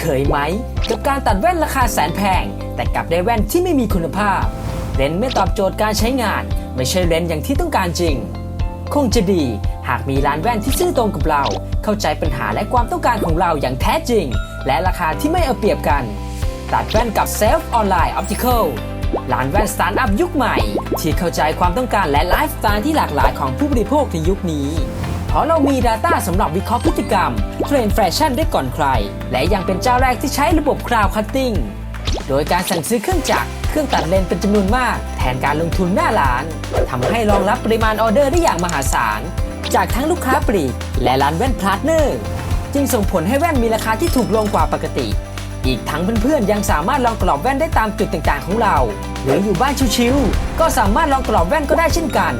เคยไหม กับการตัดแว่นราคาแสนแพง แต่กลับได้แว่นที่ไม่มีคุณภาพ เลนส์ไม่ตอบโจทย์การใช้งาน ไม่ใช่เลนส์อย่างที่ต้องการจริง คงจะดี หากมีร้านแว่นที่ซื่อตรงกับเรา เข้าใจปัญหาและความต้องการของเราอย่างแท้จริง และราคาที่ไม่เอาเปรียบกัน ตัดแว่นกับ Self Online Optical ร้านแว่นสตาร์ทอัพยุคใหม่ ที่เข้าใจความต้องการและไลฟ์สไตล์ที่หลากหลายของผู้บริโภคในยุคนี้ ราะเรามี Data สำหรับวิเคราะห์พฤติกรรม เทรนด์แฟชั่นได้ก่อนใคร และยังเป็นเจ้าแรกที่ใช้ระบบ Cloud Cutting โดยการสั่งซื้อเครื่องจักร เครื่องตัดเลนเป็นจำนวนมาก แทนการลงทุนหน้าร้านทำให้รองรับปริมาณออเดอร์ได้อย่างมหาศาล จากทั้งลูกค้าปลีก และร้านแว่นพาร์ทเนอร์จึงส่งผลให้แว่นมีราคาที่ถูกลงกว่าปกติ อีกทั้งเพื่อนๆยังสามารถลองกรอบแว่นได้ตามจุดต่างๆของเรา หรืออยู่บ้านชิวๆก็สามารถลองกรอบแว่นก็ได้เช่นกัน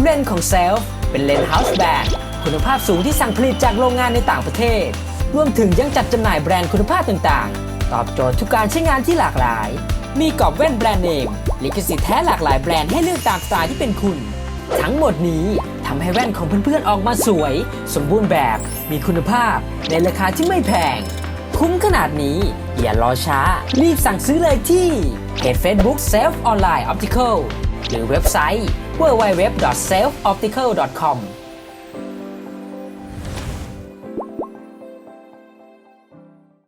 เลนของ Self เป็นเลนส์ House Brand คุณภาพสูงที่สั่งผลิตจากโรงงานในต่างประเทศ รวมถึงยังจัดจำหน่ายแบรนด์คุณภาพต่างๆ ตอบโจทย์ทุกการใช้งานที่หลากหลาย มีกรอบแว่นแบรนด์เนมลิขสิทธิ์แท้หลากหลายแบรนด์ให้เลือกตามสไตล์ที่เป็นคุณ ทั้งหมดนี้ทำให้แว่นของเพื่อนๆออกมาสวย สมบูรณ์แบบ มีคุณภาพ ในราคาที่ไม่แพง คุ้มขนาดนี้อย่ารอช้า รีบสั่งซื้อเลยที่เพจ Facebook Self Online Optical หรือเว็บไซต์ www.selfoptical.com